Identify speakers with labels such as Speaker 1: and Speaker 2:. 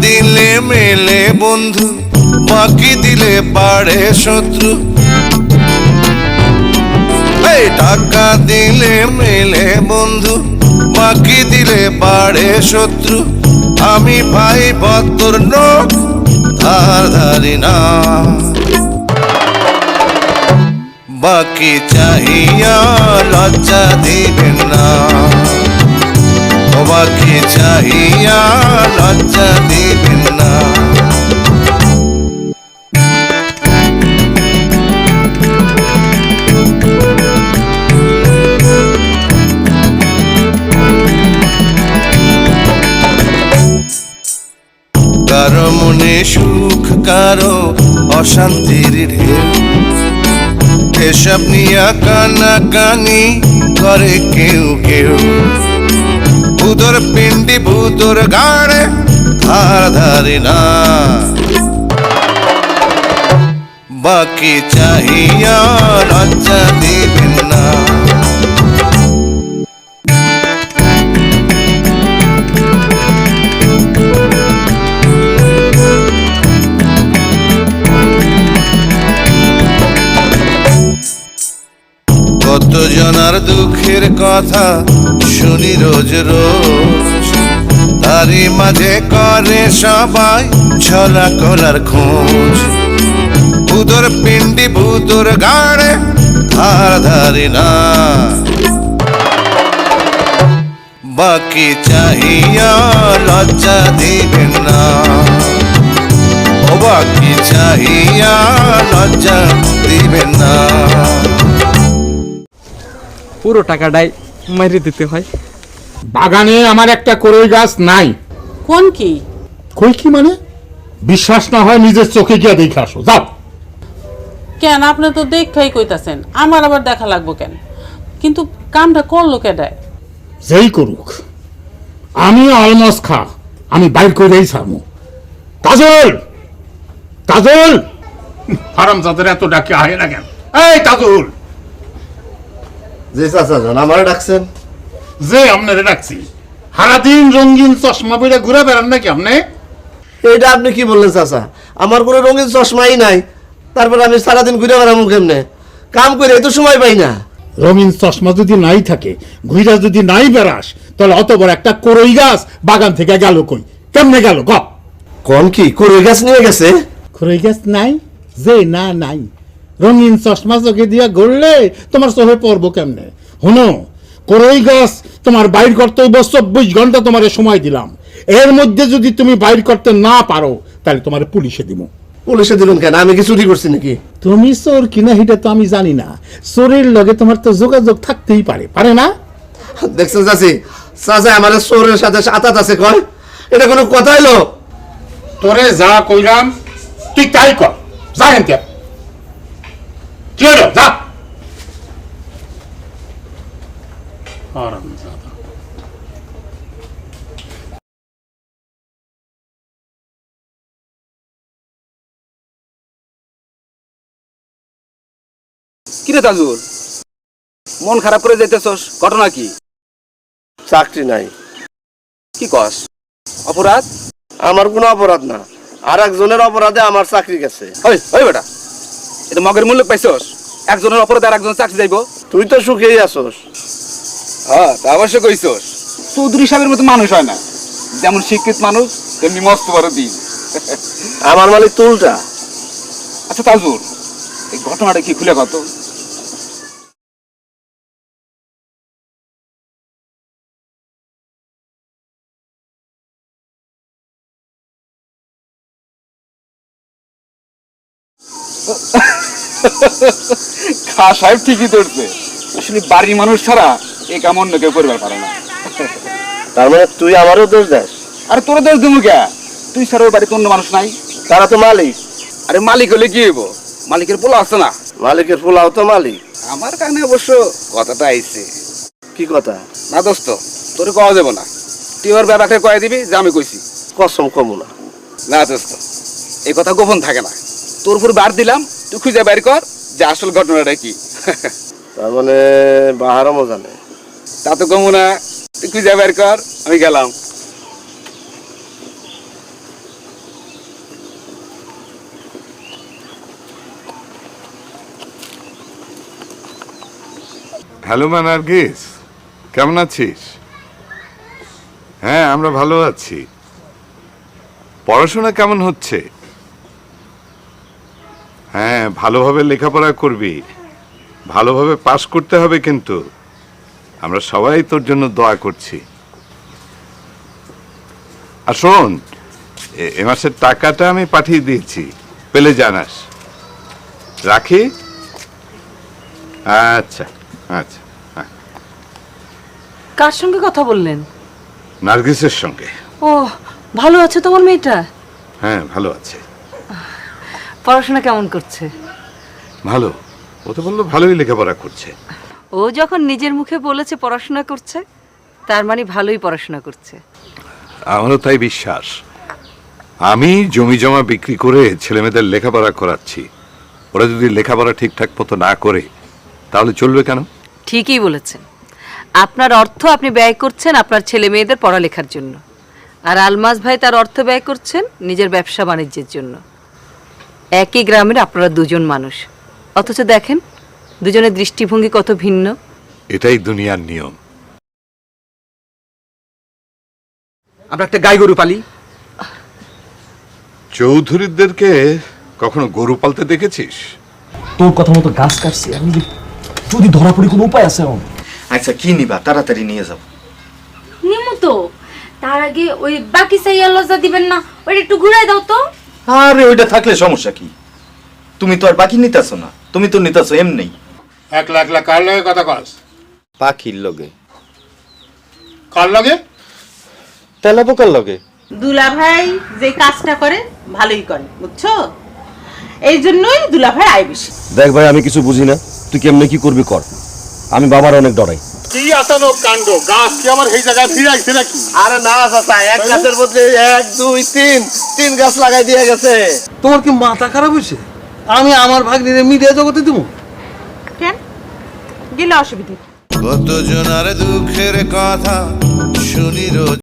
Speaker 1: দিলে মেলে বন্ধু বাকি দিলে পারে শত্রু। টাকা দিলে মেলে বন্ধু বাকি দিলে পারে শত্রু। আমি ভাই বত্তর নোট ধার ধারি না। বাকি চাহিয়া লজ্জা দিবেন না। বাকি চাহিয়া লজ্জা দিবেন না। কারও মনে সুখ, কারও অশান্তির ঢেউ। এসব নিয়া কানা কানি করে কেউ কেউ। ভূতর পিণ্ডি ভূতর গাড়ে ধার ধারি না। বাকি চাহিয়া লজ্জা দিবেন না। জনার দুঃখের কথা শুনি রোজ রোজ। তারই মাঝে করে সবাই ছলা কলার খোঁজ। ভূতর পিন্ডি ভূতর গাড়ে ধার ধারি না। বাকি চাহিয়া লজ্জা দিবেন না। ও বাকি চাহিয়া লজ্জা দিবেন না।
Speaker 2: পুরো টাকাটাই মারি দিতে হয়।
Speaker 3: বাগানে আমার একটা করই গাছ নাই।
Speaker 4: কোন কি?
Speaker 3: কই কি মানে? বিশ্বাস না হয় নিজের চোখে গিয়ে দেখে আসো। যাও।
Speaker 4: কেন? আপনি তো দেখাই কইতাছেন। আমার আবার দেখা লাগবো কেন? কিন্তু কামটা করল কেডায়?
Speaker 3: যেই করুক। আমি অলমোস্ট খা। আমি বাইর করেই ছাড়বো। কাজল! কাজল! হারাম যাদের এত ডাকে আহে না কেন? এই কাজল!
Speaker 5: জি চাচা জন আমার ডাকছেন।
Speaker 3: যে আপনারে ডাকছি। সারাদিন রঙিন চশমা পরে ঘুরে বেড়ান নাকি আপনি?
Speaker 5: এইটা আপনি কি বললেন চাচা? আমার কোনো রঙিন চশমাই নাই। তারপর আমি সারাদিন ঘুরে বেড়াবো কেমনে? কাম করে এত সময় পাই না।
Speaker 3: রঙিন চশমা যদি নাই থাকে ঘুইরা যদি নাই বেড়াস তাহলে অত বড় একটা করই গাছ বাগান থেকে গেল কই? কেমনে গেল? গপ।
Speaker 5: কোন কি করে গাছ নিয়ে গেছে?
Speaker 3: করই গাছ নাই? যে না নাই। রঙিন চশমা চোখে দিয়া গড়লে তোমার চোখে পড়ব কেমনে? শুনো করই গাছ তোমার বাইর করতে হইব চব্বিশ ঘণ্টা তোমার সময় দিলাম। এর মধ্যে যদি তুমি বাইর করতে না পারো তাহলে তোমার পুলিশে দিব
Speaker 5: পুলিশে দিলেন কেন? আমি কি চুরি করছি নাকি?
Speaker 3: তুমি চোর কিনা সেটা তো আমি জানি না। চোরের লগে তোমার তো যোগাযোগ থাকতেই পারে পারে না?
Speaker 5: দেখছেন চাচি? চাচা আমার চোরের সাথে আতাত আছে কয়? এটা কোনো কথা হইল
Speaker 3: তোরে যা কইলাম তুই তাই কর। যা হেনতে কি হলো যা।
Speaker 2: কিরে তাজুর মন খারাপ করে যাইতেছস? ঘটনা কি?
Speaker 5: চাকরি নাই।
Speaker 2: কি কস? অপরাধ?
Speaker 5: আমার কোনো অপরাধ না। আর একজনের অপরাধে আমার চাকরি গেছে।
Speaker 2: ওই ওই বেটা। এটা মগের মূল্য পাইছস? একজনের অপরাধে আর একজন চাকরি যাইব।
Speaker 5: তুই তো সুখেই আসোস
Speaker 2: হ্যাঁ তা অবশ্য কইছস। চৌধুরী সাহেবের মতো মানুষ হয় না। যেমন শিক্ষিত মানুষ তেমনি মস্ত বড় দিন।
Speaker 5: আমার মালিক তুলটা
Speaker 2: আচ্ছা তাজুর এই ঘটনাটা কি খুলে কত? খা সাহেব ঠিকই ধরছে। আসলে বাড়ির মানুষ ছাড়া এ কাম অন্য কেউ করবার পারে না।
Speaker 5: তার মানে তুই আমারও দোষ দেস?
Speaker 2: আরে তোর দোষ দিমু কে? তুই ছাড়া ওর বাড়িতে অন্য মানুষ নাই।
Speaker 5: তারা তো মালিক।
Speaker 2: আরে মালিক হলে কি হইব? মালিকের পোলা আছে না।
Speaker 5: মালিকের ফুলাও তো মালিক।
Speaker 2: আমার কানে অবশ্য কথাটা আইছে।
Speaker 5: কি কথা?
Speaker 2: না দোস্ত তোরে কওয়া যাব না। তুই ওর ব্যাপারটা কয়ে দিবি যে আমি কইছি।
Speaker 5: কসম কমু না।
Speaker 2: না দোস্ত এই কথা গোপন থাকে না। তোর উপর বার দিলাম তুই খুঁজে বের কর যে আসল ঘটনাটা কি।
Speaker 5: তার মানে বাহারও মজা নেই।
Speaker 2: তা তো কমু না তুই খুঁজে বের কর আমি গেলাম।
Speaker 6: হ্যালো ম্যান আরগিস কেমন আছিস? হ্যাঁ আমরা ভালো আছি। পড়াশোনা কেমন হচ্ছে? ভালোভাবে লেখাপড়া করবি ভালোভাবে পাশ করতে হবে কিন্তু। আমরা সবাই তোর জন্য দোয়া করছি। আর শোন এ- মাসের টাকাটা আমি পাঠিয়ে দিয়েছি পেলে জানাস। রাখি? আচ্ছা আচ্ছা হ্যাঁ।
Speaker 7: কার সঙ্গে কথা বললেন?
Speaker 6: নার্গিসের সঙ্গে।
Speaker 7: ও ভালো আছে তোমার মেয়েটা?
Speaker 6: হ্যাঁ ভালো আছে।
Speaker 7: পড়াশোনা কেমন করছে?
Speaker 6: ভালো। ও তো বলল ভালোই লেখাপড়া করছে।
Speaker 7: ও যখন নিজের মুখে বলেছে পড়াশোনা করছে তার মানে ভালোই পড়াশোনা করছে।
Speaker 6: আমারও তাই বিশ্বাস। আমি জমি জমা বিক্রি করে ছেলেমেয়েদের লেখাপড়া করাচ্ছি। ওরা যদি লেখাপড়া ঠিকঠাক মতো না করে তাহলে চলবে কেন?
Speaker 7: ঠিকই বলেছেন। আপনার অর্থ আপনি ব্যয় করছেন আপনার ছেলে মেয়েদের পড়ালেখার জন্য। আর আলমাস ভাই তার অর্থ ব্যয় করছেন নিজের ব্যবসা বাণিজ্যের জন্য। একই গ্রামের আপনারা দুজন মানুষ। অথচ দেখেন দুজনের দৃষ্টিভঙ্গি কত ভিন্ন।
Speaker 6: এটাই দুনিয়ার নিয়ম।
Speaker 2: আমরা একটা গাই গরু পালি।
Speaker 6: চৌধুরীদেরকে কখনো গরু পালতে দেখেছিস?
Speaker 8: তোর কথা মতো গাছ কাটছি আমি যদি ধরা পড়ি কোনো উপায় আছে
Speaker 9: আচ্ছা কি নিবা? তাড়াতাড়ি নিয়ে যাও।
Speaker 10: নিমু তো। তার আগে ওই বাকি সাইয়া লজ্জা দিবেন না ওইটা একটু ঘুরাই দাও তো।
Speaker 9: আরে ওইটা থাকলে সমস্যা কি? তুমি তো আর বাকি নিতেছো না। তুমি তো নিতেছো এমনি।
Speaker 3: একলা একলা কার লগে কথা কস?
Speaker 9: পাখির লগে।
Speaker 3: কার লগে?
Speaker 9: তেলা পোকার লগে।
Speaker 11: দুলা ভাই যে কাজটা করে ভালোই করে বুঝছ? এই জন্যই দুলা ভাই আয় বেশি।
Speaker 8: দেখ ভাই আমি কিছু বুঝি না। তুই কেমনে কি করবি কর। আমি বাবার অনেক ডরাই।
Speaker 3: কি আসানো কাণ্ড? গাছ কি আমার এই জায়গায় ফিরাইছে নাকি?
Speaker 5: আরে না চাচা এক গাছের মধ্যে এক দুই তিন তিন গাছ লাগাই দিয়ে গেছে।
Speaker 8: তোমার কি মাথা খারাপ হয়েছে? আমি আমার ভাগ্নিরে মিডিয়া জগতে দিব
Speaker 11: কেন? গেলে অসুবিধা
Speaker 1: কতজন আর দুঃখের কথা শুনি রোজ।